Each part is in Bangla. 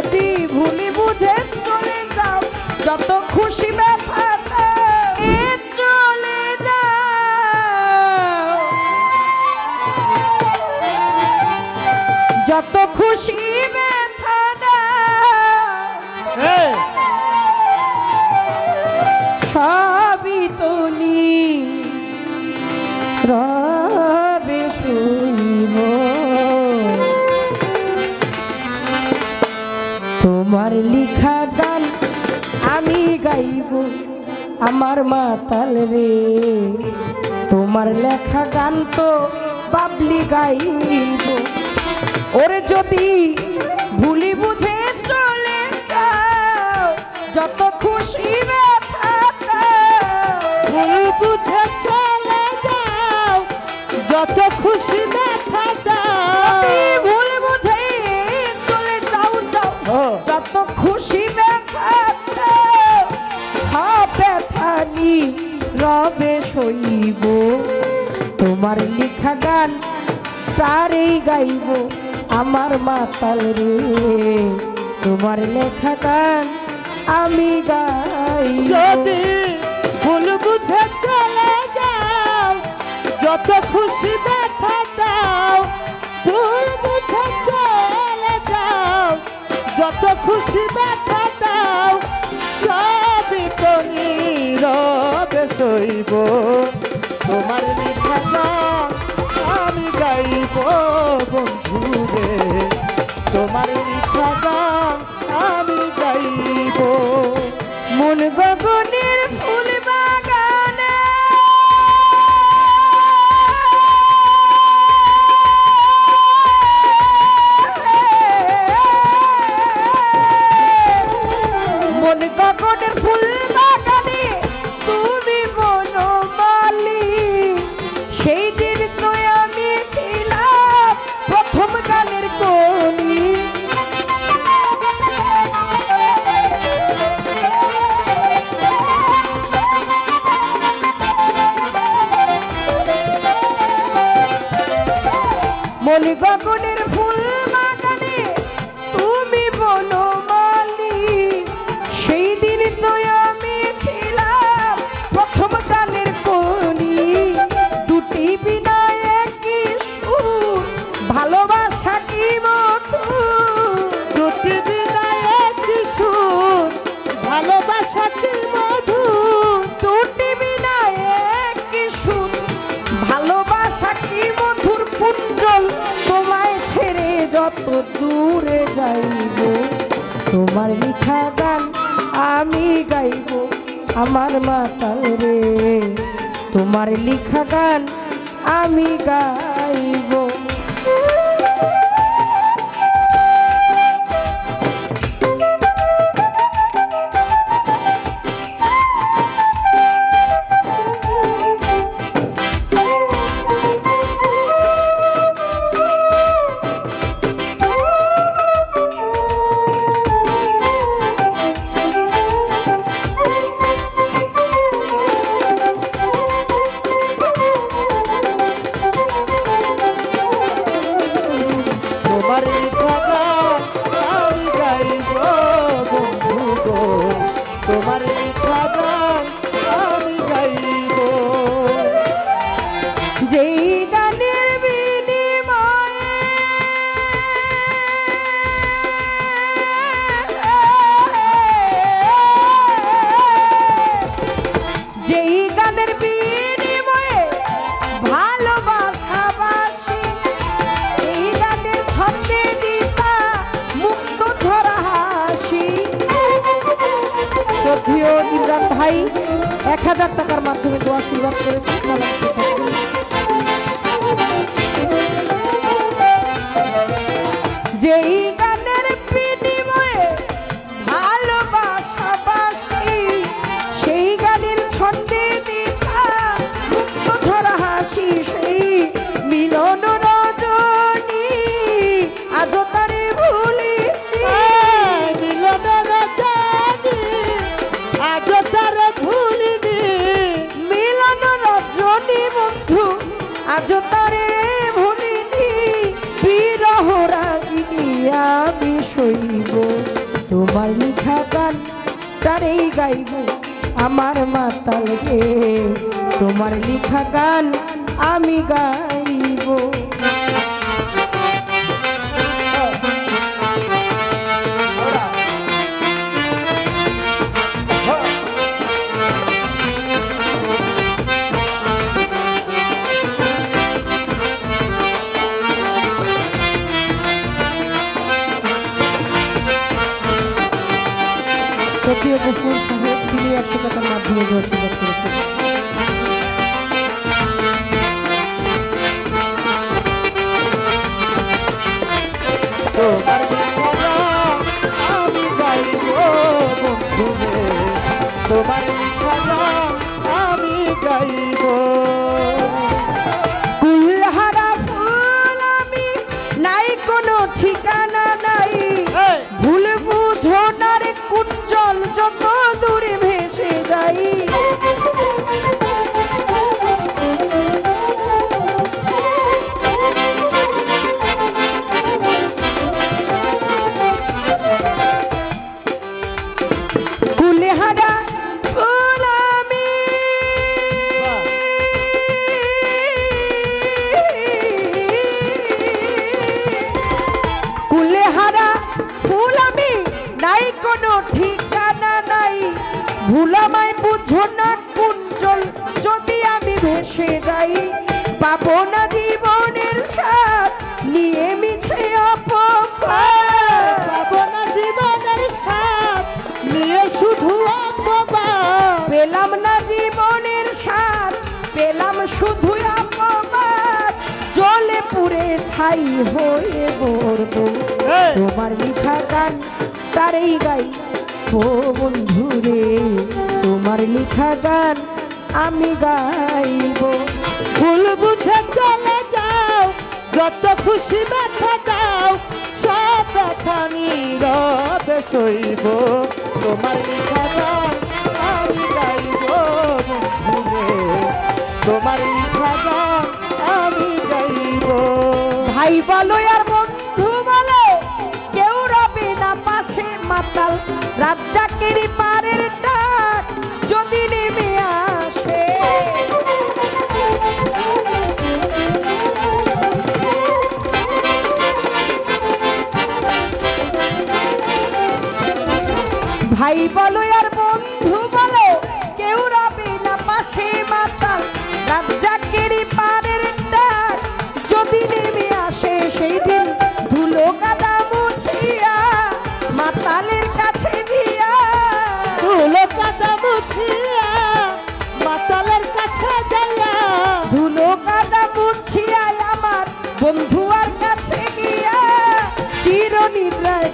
যদি ভুলি বুঝে চলে যাও যত খুশি ব্যথা দাও, এ চলে যাও। যত খুশি ব্যথা দাও সবই গাইব আমার মাতাল রে। তোমার লেখা গান তো বাবলি গাইব। ওরে যদি ভুলি বুঝে চলে যাও, যত খুশি ভুল বুঝে চলে যাও, যত সইব তোমার লিখা গান তারেই গাইব, আমার মাতাল রে। তোমার লেখা গান আমি গাই যদি ভুল বুঝে চলে যাও, যত খুশি ব্যথা দাও, ভুল বুঝে চলে যাও, যত খুশি ব্যথা দাও, সবই তো নীরবে সইব। তোমার লিখা আমি গাইব বন্ধুরে। তোমার মিঠা আমি গাইব। মন গগনের কুনের ফুল বাগানে তুমি বনমালি যাইব তোমার লিখা গান আমি গাইব আমার মাতাল রে। তোমার লিখা গান আমি গাইব শ্রদ্ধেয় ইমরান ভাই এক হাজার টাকার মাধ্যমে দোয়া শুরু করেছে তারেই গাইব আমার মাতাল তোমার লিখা গান আমি গাইব। গফুর সাহেব তিনি একশো টাকার মাধ্যমে দর্শন করেছেন যাই পাবো না জীবনের সাথ নিয়ে মিছে পাবো না জীবনের সাথ নিয়ে শুধু অপমান পেলাম না জীবনের স্বাদ পেলাম শুধু অপমান জলে পুড়ে ছাই হয়ে এই! তোমার লিখা গান তারেই গাই। ও বন্ধু রে তোমার লিখা গান আমি গাইব। ভুল বুঝে চলে যাও, যত খুশি ব্যথা দাও, সব ব্যথা নীরবে সইব। তোমার আমি গাইব তোমার আমি গাইব। ভাই বলো আর বন্ধু বলো, কেউ রবে না পাশে মাতাল। রাজ্জাকেরই পারের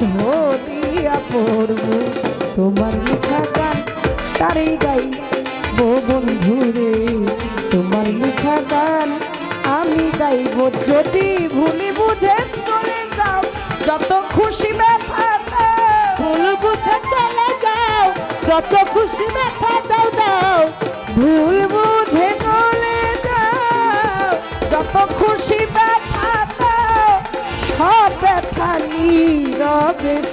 ধরিয়া পড়ব। তোমার লেখা গান তারই গাই বো বন্ধু রে। তোমার লেখা গান আমি গাইব। যদি ভুলে বুঝে চলে যাও, যত খুশি ভুল বুঝে চলে যাও, যত খুশি দাও দাও। ভুল